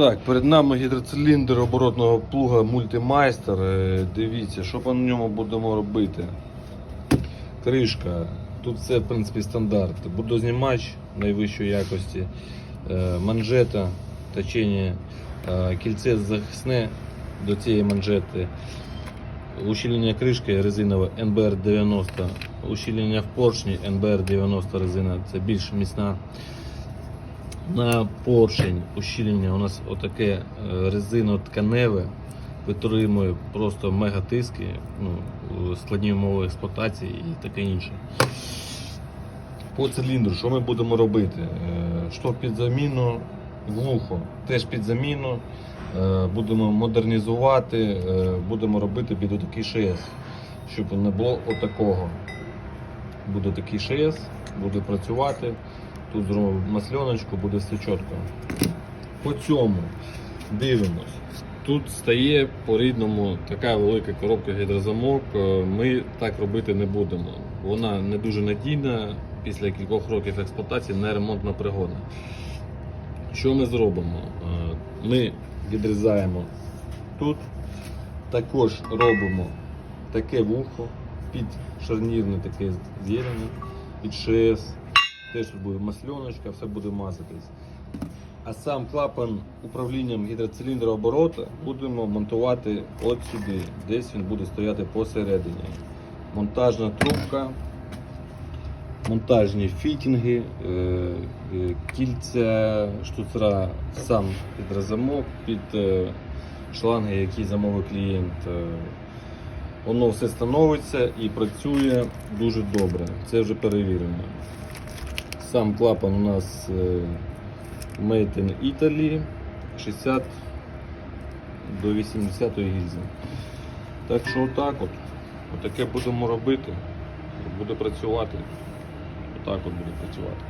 Так, перед нами гідроциліндр оборотного плуга мультимайстер. Е, Дивіться, що по ньому будемо робити. Кришка. Тут все в принципі стандарт. Будознімач найвищої якості, е, манжета, точення, е, кільце захисне до цієї манжети. Ущільнення кришки резинове NBR 90, ущільнення в поршні NBR 90 резина, це більш міцна. На поршень ущільнення у нас отаке е, резино-тканеве, витримує просто мегатиски, ну, складні умови експлуатації і таке інше. По циліндру, що ми будемо робити? Е, Що під заміну, вухо, теж під заміну. Е, Будемо модернізувати, будемо робити під отакий ШС, щоб не було отакого. Буде такий ШС, буде працювати. Тут зробимо масльоночку, буде все чітко. По цьому дивимось. Тут стає по-рідному така велика коробка гідрозамок. Е, Ми так робити не будемо. Вона не дуже надійна, після кількох років експлуатації не ремонтно пригодна. Що ми зробимо? Е, Ми відрізаємо тут, також робимо таке вухо під шарнірне таке з'єднане, під ШС. Теж буде масльоночка, все буде мазатись. А сам клапан управлінням гідроциліндра оборота будемо монтувати от сюди. Десь він буде стояти посередині. Монтажна трубка, монтажні фітінги, е, е, кільця, штуцера, сам гідрозамок під е, шланги, які замовив клієнт. Воно все становиться і працює дуже добре. Це вже перевірено. Сам клапан у нас е, Made in Italy 60 до 80 гільзи. Так що отак от. Отаке будемо робити. Буде працювати. Отак от буде працювати.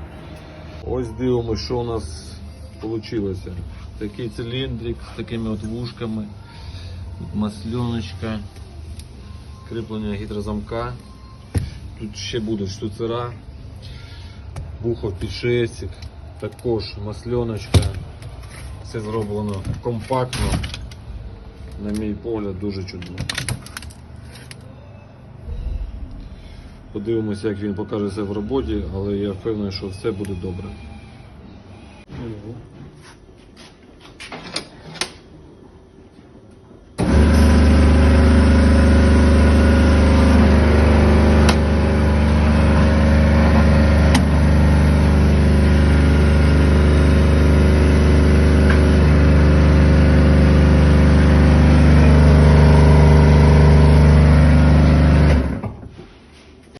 Ось дивимося, що у нас вийшло. Такий циліндрик з такими от вушками. Тут масльоночка, кріплення гідрозамка. Тут ще буде штуцера, вухо під шестик, також масленочка. Все зроблено компактно. На мій погляд, дуже чудово. Подивимося, як він покажеться в роботі, але я впевнений, що все буде добре.